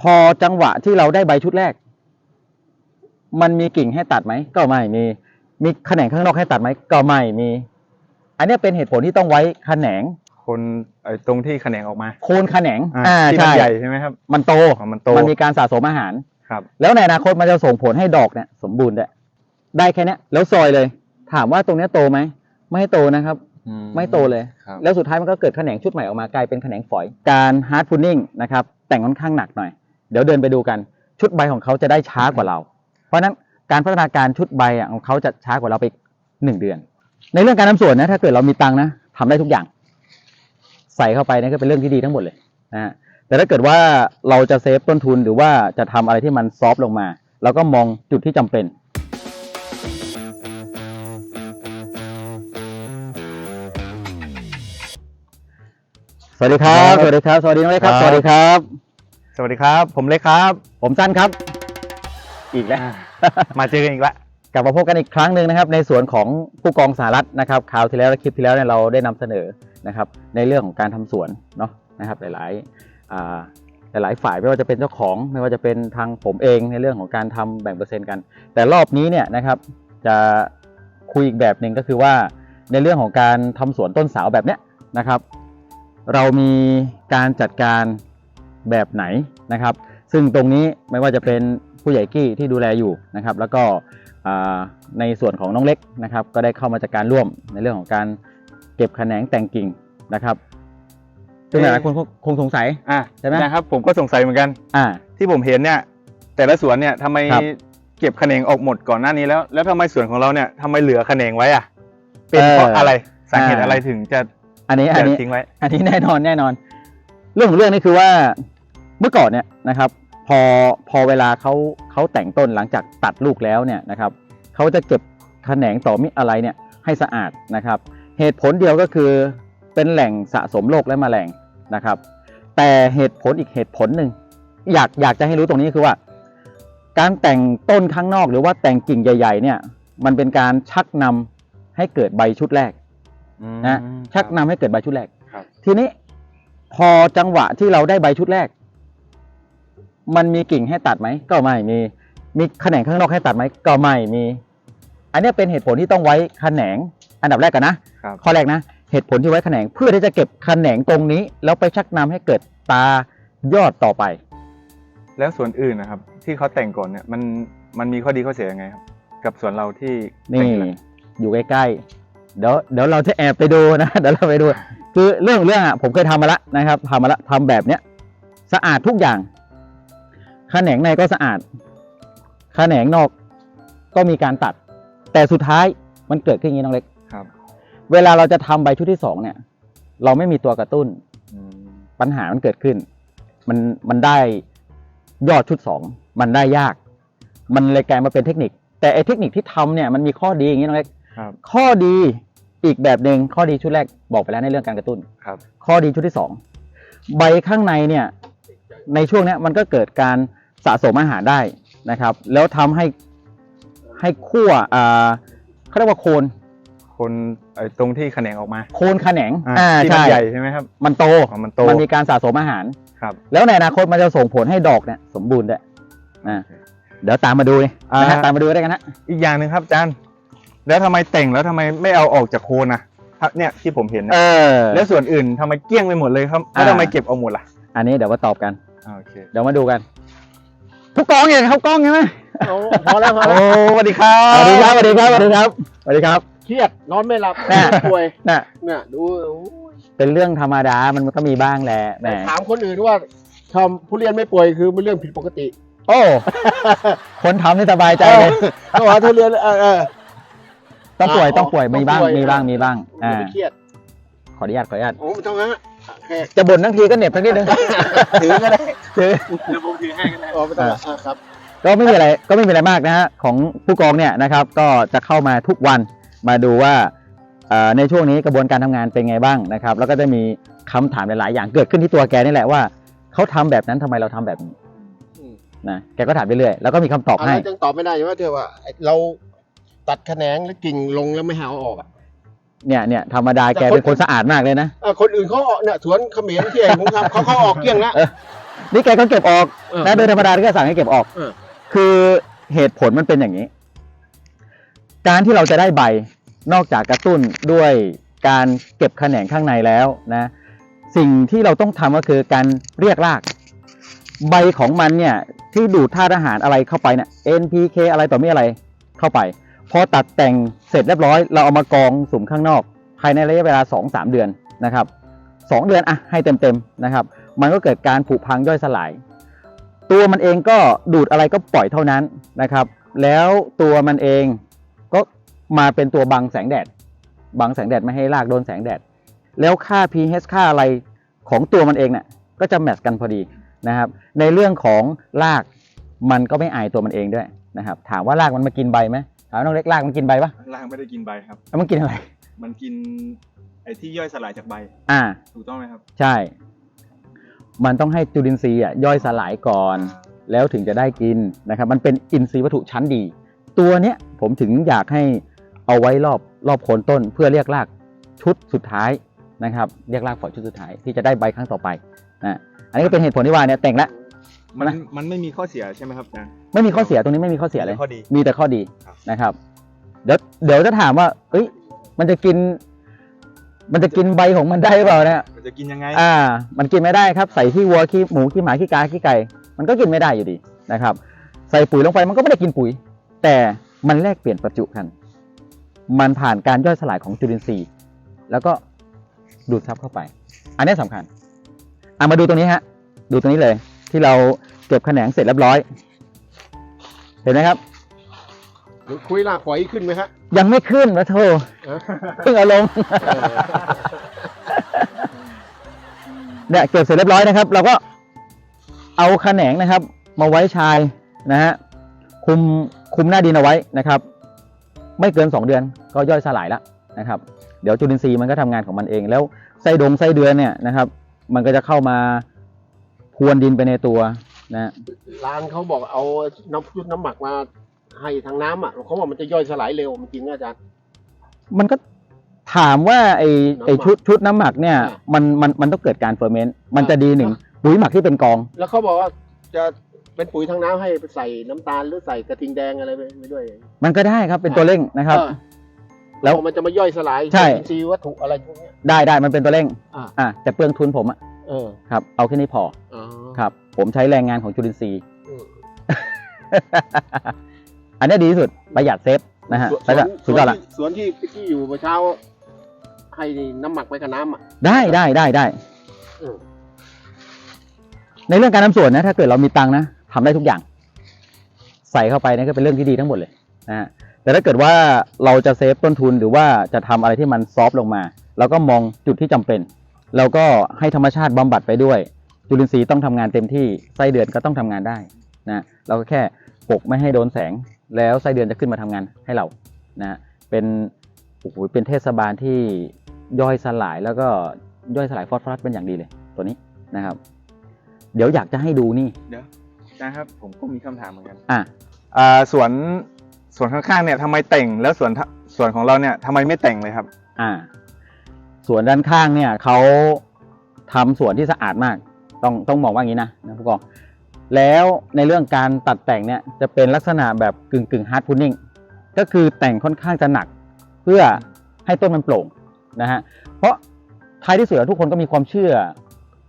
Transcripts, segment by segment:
พอจังหวะที่เราได้ใบชุดแรก มันมีกิ่งให้ตัดไหม ก็ไม่มี มีแขนงข้างนอกให้ตัดไหม ก็ไม่มี อันเนี้ยเป็นเหตุผลที่ต้องไว้แขนงคนไอ้ตรงที่แขนงออกมา โคนแขนงอ่าอ่าที่มันใช่ใหญ่ใช่ไหมครับ มันโตอ๋อมันโต มันมีการสะสมอาหารครับ แล้วในอนาคตมันจะส่งผลให้ดอกเนี่ยสมบูรณ์ด้วยได้แค่เนี้ยแล้วซอยเลย ถามว่าตรงเนี้ยโตไหมไม่โตนะครับอืไม่โตเลยครับแล้วสุดท้ายมันก็เกิดแขนงชุดใหม่ออกมากลายเป็นแขนงฝอย การฮาร์ดพุนนิ่งนะครับ แต่งค่อนข้างหนักหน่อย เดี๋ยวเดินไปดูกัน ชุดใบของเขาจะได้ช้ากว่าเรา เพราะฉะนั้นการพัฒนาการชุดใบอะของเขาจะช้ากว่าเราไปหนึ่งเดือน ในเรื่องการทำสวนนะถ้าเกิดเรามีตังค์นะทำได้ทุกอย่าง ใส่เข้าไปนะก็เป็นเรื่องที่ดีทั้งหมดเลยนะฮะแต่ถ้าเกิดว่าเราจะเซฟต้นทุนหรือว่าจะทำอะไรที่มันซอฟต์ลงมาเราก็มองจุดที่จำเป็นสวัสดีครับ สวัสดีครับ สวัสดีน้องเล็กครับ สวัสดีครับ สวัสดีครับ ผมเล็กครับ ผมสั้นครับ อีกแล้ว มาเจอกันอีกละกลับมาพบกันอีกครั้งหนึ่งนะครับ ในส่วนของผู้กองสหรัฐนะครับคราวที่แล้วและคลิปที่แล้วเนี่ยเราได้นำเสนอนะครับ ในเรื่องของการทำสวนเนาะนะครับ หลายๆอ่าหลายๆฝ่ายไม่ว่าจะเป็นเจ้าของ ไม่ว่าจะเป็นทางผมเองในเรื่องของการทำแบ่งเปอร์เซ็นต์กัน แต่รอบนี้เนี่ยนะครับ จะคุยอีกแบบหนึ่งก็คือว่าในเรื่องของการทำสวนต้นสาวแบบเนี้ยนะครับ เรามีการจัดการ แบบไหนนะครับ ซึ่งตรงนี้ไม่ว่าจะเป็นผู้ใหญ่กี้ที่ดูแลอยู่นะครับ แล้วก็อ่าในส่วนของน้องเล็กนะครับ ก็ได้เข้ามาจัดการร่วมในเรื่องของการเก็บแขนงแต่งกิ่งนะครับซึ่งหลายๆคนคงคงสงสัยอะใช่ไหมนะครับ ผมก็สงสัยเหมือนกันอ่าที่ผมเห็นเนี่ย แต่ละสวนเนี่ยทำไมครับเก็บแขนงออกหมดก่อนหน้านี้แล้ว แล้วทำไมสวนของเราเนี่ยทำไมเหลือแขนงไว้อะ เป็นเพราะอะไรสาเหตุอะไรถึงจะอันนี้อันจะนี้ทิ้งไว้ อันนี้แน่นอนแน่นอน เรื่องของเรื่องนี่คือว่า เมื่อก่อนเนี่ยนะครับพอพอเวลาเขาเขาแต่งต้นหลังจากตัดลูกแล้วเนี่ยนะครับเขาจะเก็บแขนงต่อมิอะไรเนี่ยให้สะอาดนะครับ เหตุผลเดียวก็คือเป็นแหล่งสะสมโรคและแมลงนะครับ แต่เหตุผลอีกเหตุผลหนึ่งอยากอยากจะให้รู้ตรงนี้คือว่า การแต่งต้นข้างนอกหรือว่าแต่งกิ่งใหญ่ ๆ เนี่ย มันเป็นการชักนำให้เกิดใบชุดแรกนะชักนำให้เกิดใบชุดแรกครับทีนี้พอจังหวะที่เราได้ใบชุดแรก มันมีกิ่งให้ตัดไหมก็ไม่มี มีแขนงข้างนอกให้ตัดไหมก็ไม่มี อันเนี้ยเป็นเหตุผลที่ต้องไว้แขนงอันดับแรกกันนะ ครับ ข้อแรกนะ เหตุผลที่ไว้แขนงเพื่อที่จะเก็บแขนงตรงนี้ แล้วไปชักนำให้เกิดตายอดต่อไป แล้วสวนอื่นนะครับ ที่เขาแต่งก่อนเนี่ยมันมันมีข้อดีข้อเสียยังไงครับ กับสวนเราที่แต่นี่งทีหลังอยู่ใกล้ๆเดี๋ยวเดี๋ยวเราจะแอบไปดูนะ เดี๋ยวเราไปดู คือเรื่องของเรื่องอะผมเคยทำมาละนะครับทำมาละทำแบบเนี้ยสะอาดทุกอย่าง แขนงในก็สะอาดแขนงนอกก็มีการตัด แต่สุดท้ายมันเกิดขึ้นอย่างนี้น้องเล็ก ครับ เวลาเราจะทำใบชุดที่สองเนี่ย เราไม่มีตัวกระตุ้นอืมปัญหามันเกิดขึ้น มันมันได้ยอดชุดสองมันได้ยาก มันเลยกลายมาเป็นเทคนิค แต่ไอเทคนิคที่ทำเนี่ยมันมีข้อดีอย่างนี้น้องเล็กครับข้อดีอีกแบบหนึ่งข้อดีชุดแรกบอกไปแล้วในเรื่องการกระตุ้นครับ ข้อดีชุดที่สองใบข้างในเนี่ย ในช่วงเนี้ยมันก็เกิดการ สะสมอาหารได้นะครับ แล้วทำให้ให้ขั้วอ่าเขาเรียกว่าโคนคนไอ้ตรงที่แขนงออกมา โคนแขนงอ่าอ่าที่มันใช่ใหญ่ใช่ไหมครับ มันโตอ๋อมันโต มันมีการสะสมอาหารครับ แล้วในอนาคตมันจะส่งผลให้ดอกเนี่ยสมบูรณ์ด้วยอ่าเดี๋ยวตามมาดูเลยนะฮะอ่าตามมาดูได้กันนะอีกอย่างหนึ่งครับอาจารย์ แล้วทำไมแต่งแล้วทำไมไม่เอาออกจากโคนนะถ้าเนี่ยที่ผมเห็นนะเออแล้วส่วนอื่นทำไมเกลี้ยงไปหมดเลยครับแล้วอ่าทำไมเก็บเอาหมดล่ะ อันนี้เดี๋ยวมาตอบกันอ่าโอเคเดี๋ยวมาดูกัน ทุกกองอย่างเขากล้องใช่ไหมโอ้พอแล้วพอโอ้แล้วสวัสดีครับสวัสดีครับสวัสดีครับสวัสดีครับสวัสดีครับ เครียดนอนไม่หลับแน่ป่วยน่ะเนี่ยดูโอ้ยเป็นเรื่องธรรมดามันก็มีบ้างแหละแหมถามคนอื่นว่าทำผู้เรียนไม่ป่วยคือมันเรื่องผิดปกติโอ้คนทำนี่สบายใจเลยเขาบอกว่าทุเรียนเออเออ ต้องป่วยอ่าต้องป่วยมีบ้างต้องป่วยมีบ้างมีบ้างอย่าอ่าไปเครียดขออนุญาตขออนุญาตโอ้ไม่ต้องฮะแค่ จะบ่นทั้งทีก็เหน็บทั้งนิดนึง ถือก็ได้ถือ เดี๋ยวผมถือให้กันนะอ๋อไม่ต้องอ่าครับ ก็ไม่มีอะไรก็ไม่มีอะไรมากนะฮะของผู้กองเนี่ยนะครับก็จะเข้ามาทุกวันมาดูว่าเอ่อในช่วงนี้กระบวนการทำงานเป็นไงบ้างนะครับ แล้วก็จะมีคำถามหลาย ๆ อย่างเกิดขึ้นที่ตัวแกนี่แหละว่าเขาทำแบบนั้นทำไมเราทำแบบนี้อืม นะแกก็ถามไปเรื่อยแล้วก็มีคำตอบอันให้ นั้นยังตอบไม่ได้ว่าเธอว่าไอ้เราตัดแขนงแล้วกิ่งลงแล้วไม่หาเอาออกอะ เนี่ยเนี่ยธรรมดาแต่แกคนเป็นคนสะอาดมากเลยนะ อะคนอื่นเขาออกเนี่ยสวนเขมรที่ไอ้ผมทำเขาเขาออกเกลี้ยงแล้วเออนี่แกก็เก็บออกเออนะโดยธรรมดาที่แกสั่งให้เก็บออก เออ คือเหตุผลมันเป็นอย่างนี้ การที่เราจะได้ใบนอกจากกระตุ้นด้วยการเก็บแขนงข้างในแล้วนะ สิ่งที่เราต้องทำก็คือการเรียกราก ใบของมันเนี่ยที่ดูดธาตุอาหารอะไรเข้าไปเนี่ย NPK อะไรต่อมีอะไรเข้าไป พอตัดแต่งเสร็จเรียบร้อย เราเอามากองสุมข้างนอก ภายในระยะเวลา 2-3 เดือนนะครับ2เดือนอะให้เต็มๆนะครับ มันก็เกิดการผุพังย่อยสลาย ตัวมันเองก็ดูดอะไรก็ปล่อยเท่านั้นนะครับ แล้วตัวมันเองก็มาเป็นตัวบังแสงแดด บังแสงแดดไม่ให้รากโดนแสงแดด แล้วค่า pH ค่าอะไรของตัวมันเองเนี่ยก็จะแมทช์กันพอดีนะครับ ในเรื่องของรากมันก็ไม่อายตัวมันเองด้วยนะครับ ถามว่ารากมันมากินใบไหม ถามน้องเล็กรากมันกินใบปะล่างไม่ได้กินใบครับ แล้วมันกินอะไร มันกินไอ้ที่ย่อยสลายจากใบ อ่า ถูกต้องไหมครับ ใช่ มันต้องให้จุลินทรีย์อะย่อยสลายก่อน แล้วถึงจะได้กินนะครับ มันเป็นอินทรีย์วัตถุชั้นดี ตัวเนี้ยผมถึงอยากให้เอาไว้รอบรอบโคนต้น เพื่อเรียกรากชุดสุดท้ายนะครับ เรียกรากฝอยชุดสุดท้ายที่จะได้ใบครั้งต่อไปนะ อันนี้ก็เป็นเหตุผลที่ว่าเนี่ยแต่งแล้ว มันนะ มันไม่มีข้อเสียใช่ไหมครับอาจารย์ ไม่มีข้อเสียตรงนี้ไม่มีข้อเสียเลย ข้อดี มีแต่ข้อดีครับ นะครับ เดี๋ยวเดี๋ยวจะถามว่า เอ้ย มันจะกิน มันจะกินใบของมันได้หรือเปล่าเนี่ย มันจะกินยังไง อ่า มันกินไม่ได้ครับ ใส่ขี้วัวขี้หมูขี้หมาขี้กาขี้ไก่ มันก็กินไม่ได้อยู่ดีนะครับ ใส่ปุ๋ยลงไปมันก็ไม่ได้กินปุ๋ย แต่มันแลกเปลี่ยนประจุกัน มันผ่านการย่อยสลายของจุลินทรีย์ แล้วก็ดูดซับเข้าไป อันนี้สำคัญอะมาดูตรงนี้ฮะ ดูตรงนี้เลย ที่เราเก็บแขนงเสร็จเรียบร้อย เห็นไหมครับหรือคุยลากฝอยขึ้นไหมฮะยังไม่ขึ้นนะโทเออเพิ่งเอาลงเนี่ยเก็บเสร็จเรียบร้อยนะครับ เราก็เอาแขนงนะครับ มาไว้ชายนะฮะคุมคุมหน้าดินเอาไว้นะครับ ไม่เกิน 2 เดือนก็ย่อยสลายแล้วนะครับ เดี๋ยวจุลินทรีย์มันก็ทำงานของมันเองแล้วไส้ดงไส้เดือนเนี่ยนะครับ มันก็จะเข้ามา พรวนดินไปในตัวนะร้านเขาบอกเอาน้ำชุดน้ำหมักมาให้ทางน้ำอะเขาบอกมันจะย่อยสลายเร็วมันจริงไหมอาจารย์มันก็ถามว่าไอ้ไอ้น้ำหมักชุดชุดน้ำหมักเนี่ยอ่ามันมันมันต้องเกิดการเฟอร์เมนต์มันจะอ่าดีหนึ่งปุ๋ยหมักที่เป็นกอง แล้วเขาบอกว่าจะเป็นปุ๋ยทางน้ำให้ไปใส่น้ำตาลหรือใส่กระทิงแดงอะไรไปไปด้วย มันก็ได้ครับเป็นตัวเร่งนะครับเออแล้แล้ววมันจะมาย่อยสลายใช่อินทรีย์วัตถุอะไรพวกเนี้ยได้ได้มันเป็นตัวเร่งอ่าอะแต่เปลืองทุนผมอะ เออครับ เอาแค่นี้พออ๋อครับ ผมใช้แรงงานของจุลินทรีย์ อืม อันนี้ดีที่สุดประหยัดเซฟนะฮะสวนแล้วก็สสุดวนยอดละที่สวนที่ที่อยู่เมื่อเช้า ให้น้ำหมักไปกับน้ำอะ ได้ได้ได้ได้ เออ ในเรื่องการนำส่วนนะถ้าเกิดเรามีตังค์นะทำได้ทุกอย่าง ใส่เข้าไปนี่ก็เป็นเรื่องที่ดีทั้งหมดเลยนะฮะแต่ถ้าเกิดว่าเราจะเซฟต้นทุนหรือว่าจะทำอะไรที่มันซอฟต์ลงมา เราก็มองจุดที่จำเป็น เราก็ให้ธรรมชาติบำบัดไปด้วย จุลินทรีย์ต้องทำงานเต็มที่ไส้เดือนก็ต้องทำงานได้นะเราก็แค่ปกไม่ให้โดนแสง แล้วไส้เดือนจะขึ้นมาทำงานให้เรานะฮะเป็นโอ้โหเป็นเทศบาลที่ย่อยสลายแล้วก็ย่อยสลายฟอสฟอรัสเป็นอย่างดีเลยตัวนี้นะครับ เดี๋ยวอยากจะให้ดูนี่เดี๋ยวอาจารย์ครับผมก็มีคำถามเหมือนกันอะอ่าสวนสวนข้างๆเนี่ยทำไมแต่งแล้วสวนทสวนของเราเนี่ยทำไมไม่แต่งเลยครับ อ่า สวนด้านข้างเนี่ยเขาทำสวนที่สะอาดมาก ต้องต้องมองว่างี้นะนะผู้กองแล้วในเรื่องการตัดแต่งเนี่ยจะเป็นลักษณะแบบกึ่งกึ่งฮาร์ดพุดดิ้งก็คือแต่งค่อนข้างจะหนัก เพื่อให้ต้นมันโปร่งนะฮะเพราะท้ายที่สุดแล้วทุกคนก็มีความเชื่อ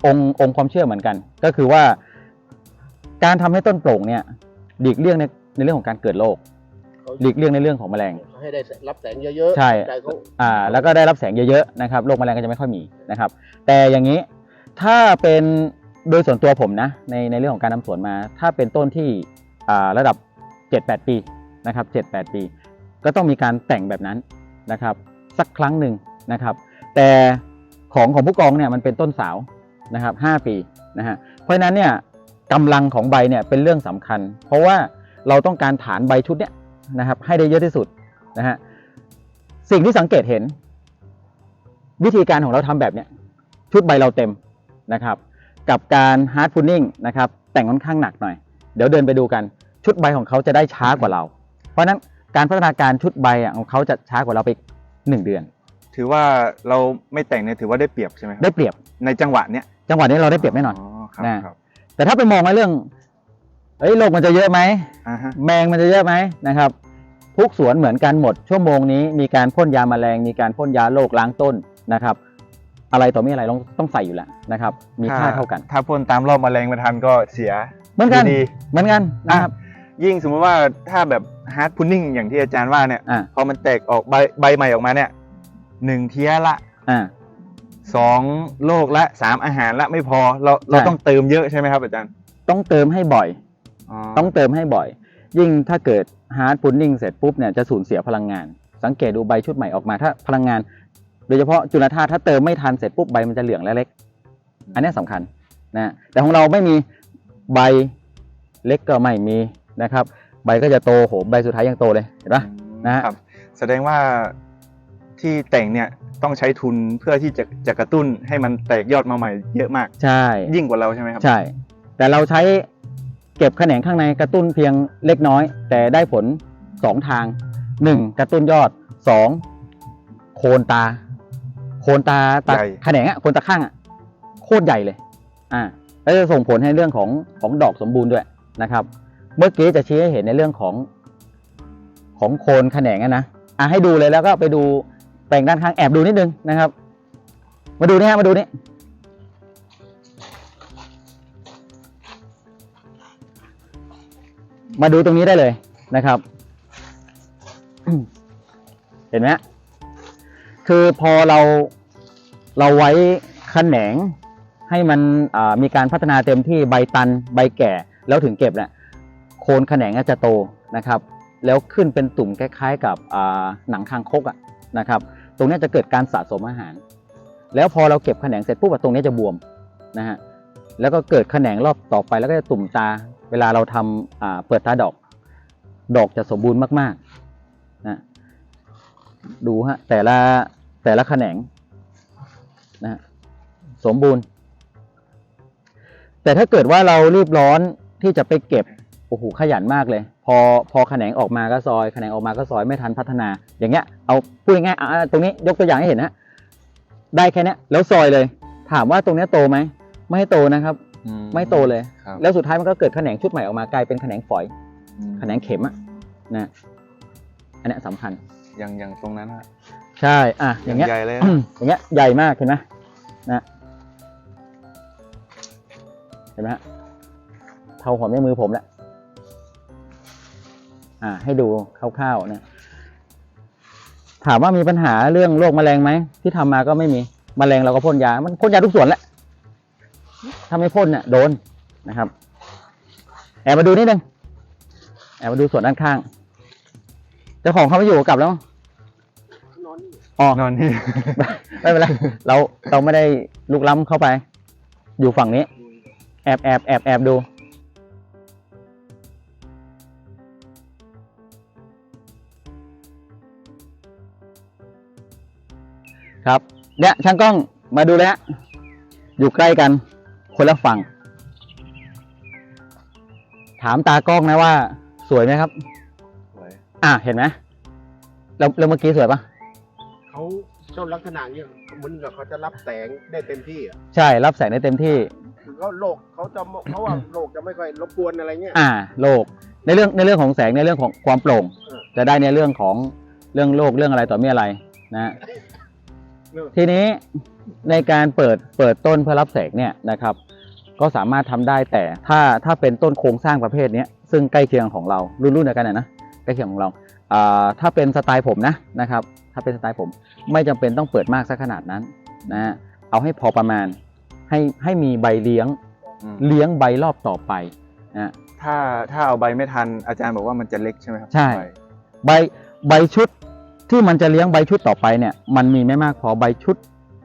องค์องค์ความเชื่อเหมือนกัน ก็คือว่า การทำให้ต้นโปร่งเนี่ยหลีกเลี่ยงในในเรื่องของการเกิดโรค เขาหลีกเลี่ยงในเรื่องของแมลง ให้ได้รับแสงเยอะๆใช่ ใจเขาอ่าแล้วก็ได้รับแสงเยอะๆนะครับโรคแมลงก็จะไม่ค่อยมีนะครับ แต่อย่างนี้ถ้าเป็นโดยส่วนตัวผมนะในในเรื่องของการนำสวนมา ถ้าเป็นต้นที่อ่าระดับ 7-8 ปีนะครับ7-8 ปี ก็ต้องมีการแต่งแบบนั้นนะครับ สักครั้งหนึ่งนะครับ แต่ของของผู้กองเนี่ยมันเป็นต้นสาวนะครับ5ปีนะฮะเพราะฉะนั้นเนี่ยกำลังของใบเนี่ยเป็นเรื่องสำคัญ เพราะว่าเราต้องการฐานใบชุดเนี้ย นะครับ ให้ได้เยอะที่สุดนะฮะสิ่งที่สังเกตเห็น วิธีการของเราทำแบบเนี้ยชุดใบเราเต็มนะครับ กับการฮาร์ดพุดดิ้งนะครับ แต่งค่อนข้างหนักหน่อย เดี๋ยวเดินไปดูกันชุดใบของเขาจะได้ช้ากว่าเรา เพราะฉะนั้นการพัฒนาการชุดใบอะของเขาจะช้ากว่าเราไปหนึ่งเดือน ถือว่าเราไม่แต่งเนี่ยถือว่าได้เปรียบใช่ไหมครับได้เปรียบในจังหวะเนี้ยจังหวะนี้เราได้เปรียบแน่นอนครับนะครับแต่ถ้าไปมองในเรื่อง เอ้ยโรคมันจะเยอะไหมอ่าฮะแมงมันจะเยอะไหมนะครับ ทุกสวนเหมือนกันหมด ชั่วโมงนี้มีการพ่นยาแมลง มีการพ่นยาโรคล้างต้นนะครับ อะไรต่อมีอะไรต้องต้องใส่อยู่แล้วนะครับ มีค่าเท่ากัน ถ้าพ่นตามรอบแมลงไม่ทันก็เสียเหมือนกันดีเหมือนกันนะครับยิ่งสมมติว่าถ้าแบบฮาร์ดพุนนิ่งอย่างที่อาจารย์ว่าเนี่ยอ่าพอมันแตกออกใบใบใหม่ออกมาเนี่ยหนึ่งเทียละอ่าสองโลกละสามอาหารละไม่พอเราเราใช่ต้องเติมเยอะใช่ไหมครับอาจารย์ ต้องเติมให้บ่อยอ๋อ ต้องเติมให้บ่อย ยิ่งถ้าเกิดฮาร์ดพุดดิ้งเสร็จปุ๊บเนี่ยจะสูญเสียพลังงาน สังเกตดูใบชุดใหม่ออกมาถ้าพลังงาน โดยเฉพาะจุลธาตุถ้าเติมไม่ทันเสร็จปุ๊บใบมันจะเหลืองและเล็ก อันนี้สำคัญนะแต่ของเราไม่มีใบเล็กก็ไม่มีนะครับ ใบก็จะโตโหใบสุดท้ายยังโตเลยเห็นปะนะฮะครับ แสดงว่าที่แต่งเนี่ยต้องใช้ทุนเพื่อที่จะจะกระตุ้นให้มันแตกยอดมาใหม่เยอะมาก ใช่ ยิ่งกว่าเราใช่ไหมครับ ใช่ แต่เราใช้ เก็บแขนงข้างในกระตุ้นเพียงเล็กน้อย แต่ได้ผลสองทางหนึ่งกระตุ้นยอดสองโคนตา โคนตาตาใหญ่ แขนงอะโคนตาข้างอะโคตรใหญ่เลย อ่าแล้วจะส่งผลให้เรื่องของของดอกสมบูรณ์ด้วยนะครับ เมื่อกี้จะชี้ให้เห็นในเรื่องของของโคนแขนงอะนะอะให้ดูเลยแล้วก็ไปดูแปลงด้านข้างแอบดูนิดนึงนะครับ มาดูนี่ฮะมาดูนี่ มาดูตรงนี้ได้เลยนะครับ เห็นไหมคือพอเราเราไว้ขแขนงให้มันมีการพัฒนาเต็มที่ใบตันใบแก่แล้วถึงเก็บเนี่ยโคนแขนงก็จะโตนะครับ แล้วขึ้นเป็นตุ่มคล้ายๆ กับหนังคางคกอะนะครับ ตรงนี้จะเกิดการสะสมอาหาร แล้วพอเราเก็บแขนงเสร็จปุ๊บตรงนี้จะบวมนะฮะแล้วก็เกิดแขนงรอบต่อไปแล้วก็จะตุ่มตา เวลาเราทำเปิดตาดอก ดอกจะสมบูรณ์มากๆนะดูฮะแต่ละแต่ละแขนงนะสมบูรณ์ แต่ถ้าเกิดว่าเรารีบร้อนที่จะไปเก็บโอ้โหขยันมากเลย พอพอแขนงออกมาก็ซอยแขนงออกมาก็ซอยไม่ทันพัฒนา อย่างเงี้ยเอาพูดง่ายๆตรงนี้ยกตัวอย่างให้เห็นนะได้แค่นี้แล้วซอยเลย ถามว่าตรงนี้โตไหมไม่ให้โตนะครับ ไม่โตเลยครับแล้วสุดท้ายมันก็เกิดแขนงชุดใหม่ออกมากลายเป็นแขนงฝอยอืมแขนงเข็มอะนะอันเนี้ยสำคัญ อย่างอย่างตรงนั้นอะใช่อะอย่างเงี้ยใหญ่เลยอย่างเงี้ยใหญ่มากเห็นไหมนะเห็นไหมฮะเท่าหัวแม่มือผมแหละอ่า ให้ดูคร่าวๆนะถามว่ามีปัญหาเรื่องโรคแมลงไหมที่ทำมาก็ไม่มีแมลงเราก็พ่นยา มันพ่นยาทุกส่วนแหละ ถ้าไม่พ่นเนี่ยโดนนะครับ แอบมาดูนิดนึง แอบมาดูส่วนด้านข้าง เจ้าของเขาไม่อยู่กลับแล้วมั้งนอนนี่อ๋อนอนนี่ ไม่เป็นไร เราเราไม่ได้ลุกล้ำเข้าไป อยู่ฝั่งนี้ แอบแอบแอบแอบดูครับเนี่ยช่างกล้องมาดูเลยฮะอยู่ใกล้กัน คนละฝั่ง ถามตากล้องนะว่า สวยไหมครับอะเห็นไหมแล้วแล้วเมื่อกี้สวยปะเขาชอบลักษณะเนี้ยเหมือนกับเขาจะรับแสงได้เต็มที่อะใช่ รับแสงได้เต็มที่ คือเขาโลกเขาจะเขาว่าโลกจะไม่ค่อยรบกวนอะไรเงี้ย อ่า โลก ในเรื่องในเรื่องของแสงในเรื่องของความโปร่ง เออ จะได้ในเรื่องของเรื่องโลกเรื่องอะไรต่อมีอะไรนะฮะเออทีนี้ในการเปิดเปิดต้นเพื่อรับแสงเนี่ยนะครับ ก็สามารถทำได้แต่ถ้าถ้าเป็นต้นโครงสร้างประเภทเนี้ยซึ่งใกล้เคียงของเรารุ่นรุ่นเดียวกันนะนะใกล้เคียงของเราอ่าถ้าเป็นสไตล์ผมนะนะครับถ้าเป็นสไตล์ผมไม่จำเป็นต้องเปิดมากสักขนาดนั้นนะฮะเอาให้พอประมาณให้ให้มีใบเลี้ยงอืมเลี้ยงใบรอบต่อไปนะฮะถ้าถ้าเอาใบไม่ทันอาจารย์บอกว่ามันจะเล็กใช่ไหมครับใช่ใบใบใบชุดที่มันจะเลี้ยงใบชุดต่อไปเนี่ยมันมีไม่มากพอใบชุด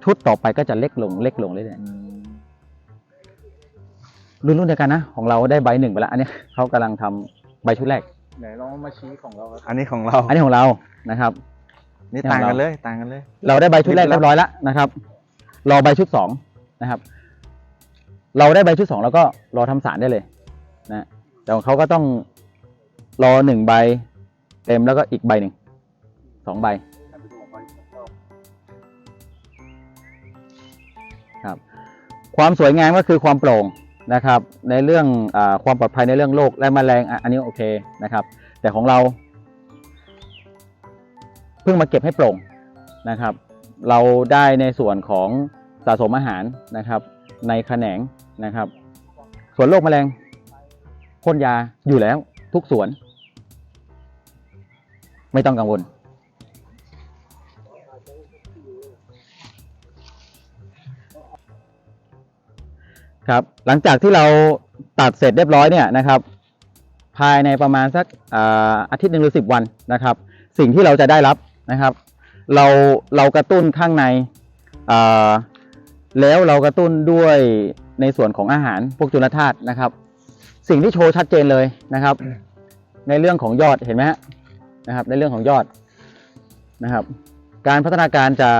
ชุดต่อไปก็จะเล็กลงเล็กลงเรื่อยอืมๆ รุ่นรุ่นเดียวกันนะ ของเราได้ใบหนึ่งไปแล้ว อันนี้เขากำลังทำใบชุดแรก ไหนลองมาชี้ของเราครับอันนี้ของเราอันนี้ของเรานะครับ นี่ของต่างกันเราเลย ต่างกันเลย เราได้ใบชุดแรกเรียบร้อยแล้วนะครับ รอใบชุดสองนะครับ เราได้ใบชุดสองแล้วก็รอทำสารได้เลยนะแต่ของเขาก็ต้องรอหนึ่งใบเต็มแล้วก็อีกใบหนึ่งสองใบครับความสวยงามก็คือความโปร่ง นะครับ ในเรื่องอความปลอดภัยในเรื่องโรคและแมลงอันนี้โอเคนะครับ แต่ของเรา เพิ่งมาเก็บให้โปร่งนะครับ เราได้ในส่วนของสะสมอาหารนะครับ ในแขนงนะครับ ส่วนโรคแมลงพ่นยาอยู่แล้วทุกสวน ไม่ต้องกังวล ครับ หลังจากที่เราตัดเสร็จเรียบร้อยเนี่ยนะครับ ภายในประมาณสักอาอาทิตย์หนึ่งหรือสิบวันนะครับ สิ่งที่เราจะได้รับนะครับ เราเรากระตุ้นข้างในแล้วเรากระตุ้นด้วยในส่วนของอาหารพวกจุลธาตุนะครับ สิ่งที่โชว์ชัดเจนเลยนะครับ ในเรื่องของยอดเห็นไหมนะครับ ในเรื่องของยอดนะครับ การพัฒนาการจะ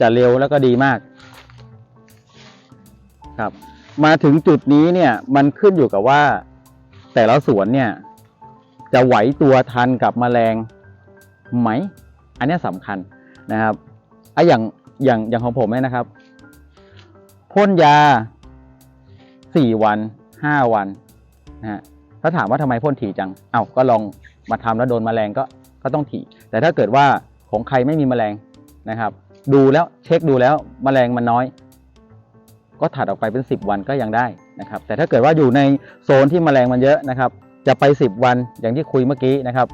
จะเร็วแล้วก็ดีมาก ครับ มาถึงจุดนี้เนี่ยมันขึ้นอยู่กับว่า แต่ละสวนเนี่ย จะไหวตัวทันกับแมลงไหม อันนี้ยสำคัญนะครับไอะอย่างอย่างอย่างของผมเนี่ยนะครับพ่นยาสี่วันห้าวันนะฮะถ้าถามว่าทำไมพ่นถี่จัง เอ้าก็ลองมาทำแล้วโดนแมลงก็ก็ต้องถี่ แต่ถ้าเกิดว่าของใครไม่มีแมลงนะครับ ดูแล้วเช็คดูแล้วแมลงมันน้อย ก็ถัดออกไปเป็น 10 วันก็ยังได้นะครับ แต่ถ้าเกิดว่าอยู่ในโซนที่แมลงมันเยอะนะครับ จะไป 10 วันอย่างที่คุยเมื่อกี้นะครับ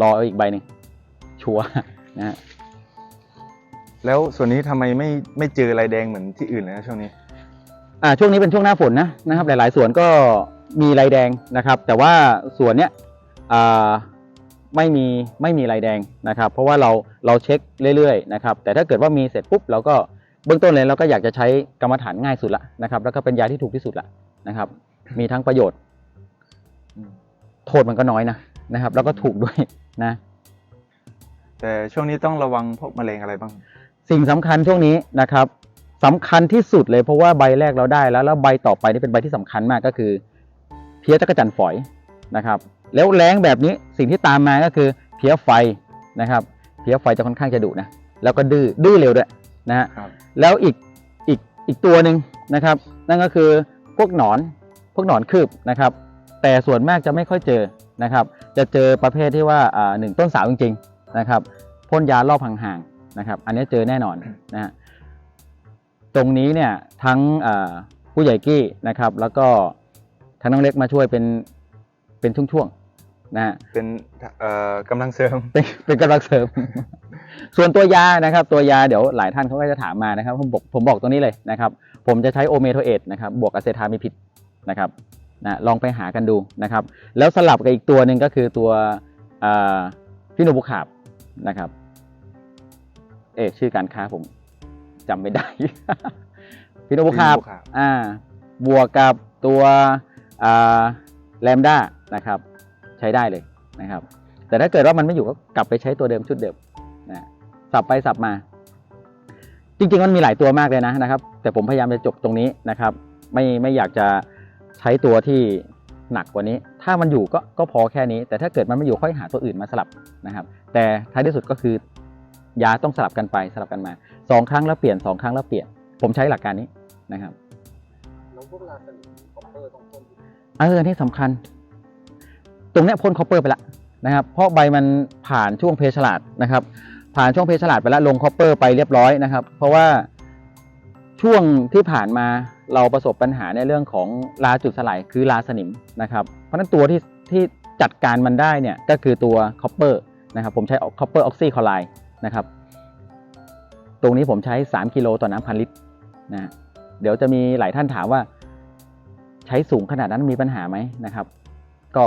รอเอาอีกใบหนึ่งชัวร์นะฮะแล้วส่วนนี้ทำไมไม่ไม่เจอลายแดงเหมือนที่อื่นเลยนะช่วงนี้ อ่าช่วงนี้เป็นช่วงหน้าฝนนะนะครับ หลาย ๆ สวนก็มีลายแดงนะครับ แต่ว่าสวนเนี้ยอ่าไม่มีไม่มีลายแดงนะครับ เพราะว่าเราเราเช็คเรื่อย ๆ นะครับ แต่ถ้าเกิดว่ามีเสร็จปุ๊บเราก็ เบื้องต้นเลยเราก็อยากจะใช้กรรมฐานง่ายสุดละนะครับ แล้วก็เป็นยาที่ถูกที่สุดละนะครับ มีทั้งประโยชน์ โทษมันก็น้อยนะนะครับ แล้วก็ถูกด้วยนะ แต่ช่วงนี้ต้องระวังพวกแมลงอะไรบ้าง สิ่งสำคัญช่วงนี้นะครับสำคัญที่สุดเลยเพราะว่าใบแรกเราได้แล้วแล้วใบต่อไปนี่เป็นใบที่สำคัญมากก็คือ เพี้ยจักรจันทร์ฝอยนะครับ แล้วแรงแบบนี้สิ่งที่ตามมาก็คือเพี้ยไฟนะครับ เพี้ยไฟจะค่อนข้างจะดุนะแล้วก็ดื้อดื้อเร็วด้วย นะฮะครับ แล้วอีกอีกอีกตัวหนึ่งนะครับ นั่นก็คือพวกหนอนพวกหนอนคืบนะครับ แต่ส่วนมากจะไม่ค่อยเจอนะครับ จะเจอประเภทที่ว่าอ่าหนึ่งต้นสาวจริงๆนะครับพ่นยารอบห่างๆนะครับ อันนี้เจอแน่นอนนะฮะตรงนี้เนี่ยทั้งอ่าผู้ใหญ่กี้นะครับ แล้วก็ทั้งน้องเล็กมาช่วยเป็นเป็นช่วงๆนะฮะเป็นเอ่อกำลังเสริม เป็นเป็นกำลังเสริม ส่วนตัวยานะครับ ตัวยาเดี๋ยวหลายท่านเขาก็จะถามมานะครับ ผมบอกผมบอกตรงนี้เลยนะครับ ผมจะใช้โอเมโทเอทนะครับ บวกอะเซทามิพิดนะครับนะลองไปหากันดูนะครับ แล้วสลับกับอีกตัวหนึ่งก็คือตัวอ่าฟิโนบุคาบนะครับ เอ๊ะชื่อการค้าผมจำไม่ได้ฟิโนบุคาบ Phenobucab อ่า บวกกับตัวอ่าแลมด้านะครับ ใช้ได้เลยนะครับ แต่ถ้าเกิดว่ามันไม่อยู่ก็กลับไปใช้ตัวเดิมชุดเดิมนะ สับไปสับมา จริงๆมันมีหลายตัวมากเลยนะนะครับ แต่ผมพยายามจะจบตรงนี้นะครับ ไม่ไม่อยากจะใช้ตัวที่หนักกว่านี้ ถ้ามันอยู่ก็ก็พอแค่นี้ แต่ถ้าเกิดมันไม่อยู่ค่อยหาตัวอื่นมาสลับนะครับ แต่ท้ายที่สุดก็คือยาต้องสลับกันไปสลับกันมาสองครั้งแล้วเปลี่ยนสองครั้งแล้วเปลี่ยน ผมใช้หลักการนี้นะครับน้องพวกลาสนิมคอปเปอร์ต้องพ่นเออที่สำคัญ ตรงเนี้ยพ่นคอปเปอร์ไปแล้วนะครับ เพราะใบมันผ่านช่วงเพฉลาดนะครับ ผ่านช่วงเพชรฉลาดไปแล้วลงคอปเปอร์ไปเรียบร้อยนะครับ เพราะว่าช่วงที่ผ่านมาเราประสบปัญหาในเรื่องของลาจุดสลายคือลาสนิมนะครับ เพราะนั้นตัวที่ที่จัดการมันได้เนี่ยก็คือตัวคอปเปอร์นะครับผมใช้คอปเปอร์ออกซิคลอไรด์นะครับตรงนี้ผมใช้ 3 กิโลต่อน้ำพันลิตรนะเดี๋ยวจะมีหลายท่านถามว่า ใช้สูงขนาดนั้นมีปัญหาไหมนะครับ ก็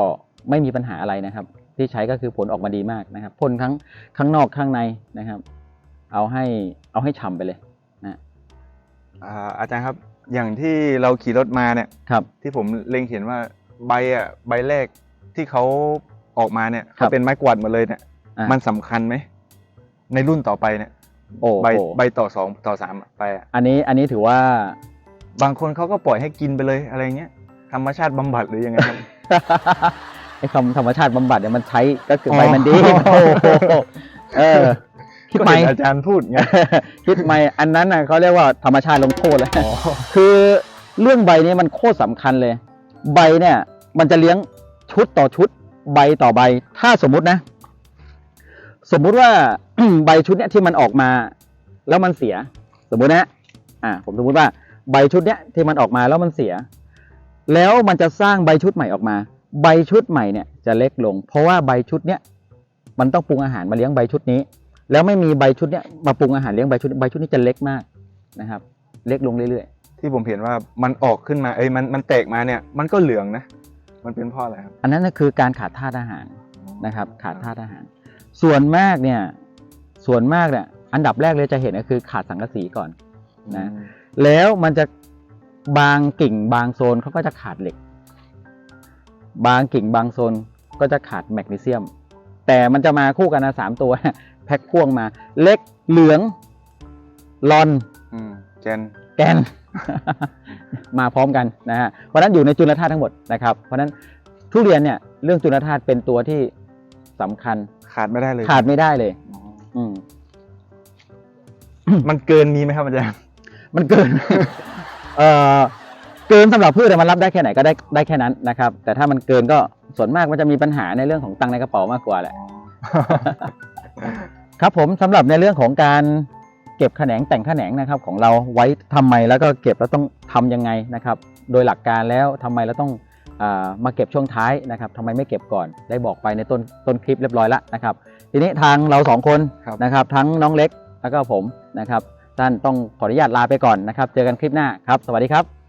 ไม่มีปัญหาอะไรนะครับ ที่ใช้ก็คือผลออกมาดีมากนะครับพ่นทั้งข้างนอกข้างในนะครับ เอาให้เอาให้ฉ่ำไปเลยนะอ่าอาจารย์ครับอย่างที่เราขี่รถมาเนี่ยครับที่ผมเล็งเห็นว่าใบอะใบแรกที่เขาออกมาเนี่ยครัเขาบเป็นไม้กวาดหมดเลยเนี่ยอะมันสำคัญไหมในรุ่นต่อไปเนี่ยโอ้ใบโหใบต่อสองต่อสามอะไปอะอันนี้อันนี้ถือว่า บางคนเขาก็ปล่อยให้กินไปเลยอะไรเงี้ยธรรมชาติบำบัดหรือยังไงครับไอ้ คำธรรมชาติบำบัดเนี่ยมันใช้ก็คืออ๋อใบมันดีโอ้โหเออ คิดก็ใหม่เห็นอาจารย์พูดไง คิดใหม่อันนั้นน่ะเขาเรียกว่าธรรมชาติลงโทษแล้ว อ๋อ คือเรื่องใบนี้มันโคตรสำคัญเลย ใบเนี่ยมันจะเลี้ยงชุดต่อชุด ใบต่อใบ ถ้าสมมุตินะ สมมุติว่า ใบชุดเนี้ยที่มันออกมา แล้วมันเสีย สมมุตินะอ่าผมสมมุติว่าใบชุดเนี้ยที่มันออกมาแล้วมันเสีย แล้วมันจะสร้างใบชุดใหม่ออกมา ใบชุดใหม่เนี่ยจะเล็กลง เพราะว่าใบชุดเนี้ยมันต้องปรุงอาหารมาเลี้ยงใบชุดนี้ แล้วไม่มีใบชุดเนี้ยมาปรุงอาหารเลี้ยงใบชุดใบชุดนี้จะเล็กมากนะครับ เล็กลงเรื่อยๆที่ผมเห็นว่ามันออกขึ้นมาเอ้ยมันมันแตกมาเนี่ยมันก็เหลืองนะ มันเป็นเพราะอะไรครับอันนั้นก็คือการขาดธาตุอาหารนะครับ ขาดธาตุอาหาร ส่วนมากเนี่ยส่วนมากเนี่ยอันดับแรกเลยจะเห็นก็คือขาดสังกะสีก่อน นะ แล้วมันจะบางกิ่งบางโซนเขาก็จะขาดเหล็ก บางกิ่งบางโซนก็จะขาดแมกนีเซียม แต่มันจะมาคู่กันนะสามตัว แพ็คพ่วงมา เล็กเหลืองลอนอืมแกนแกน มาพร้อมกันนะฮะเพราะฉะนั้นอยู่ในจุลธาตุทั้งหมดนะครับเพราะฉะนั้นทุเรียนเนี่ยเรื่องจุลธาตุเป็นตัวที่สำคัญขาดไม่ได้เลย ขาดไม่ได้เลยอ๋ออืมมันเกินมีไหมครับอาจารย์มันเกิน เอ่อ เกินสำหรับพืชเนี่ยมันรับได้แค่ไหนก็ได้ได้แค่นั้นนะครับ แต่ถ้ามันเกินก็ส่วนมากมันจะมีปัญหาในเรื่องของตังค์ในกระเป๋ามากกว่าแหละ ครับผมสำหรับในเรื่องของการเก็บแขนงแต่งแขนงนะครับ ของเราไว้ทำไมแล้วก็เก็บแล้วต้องทำยังไงนะครับ โดยหลักการแล้วทำไมเราต้องอามาเก็บช่วงท้ายนะครับทำไมไม่เก็บก่อนได้บอกไปในต้นต้นคลิปเรียบร้อยแล้วนะครับ ทีนี้ทางเราสองคนครับนะครับ ทั้งน้องเล็กแล้วก็ผมนะครับท่านต้องขออนุญาตลาไปก่อนนะครับ เจอกันคลิปหน้าครับ สวัสดีครับ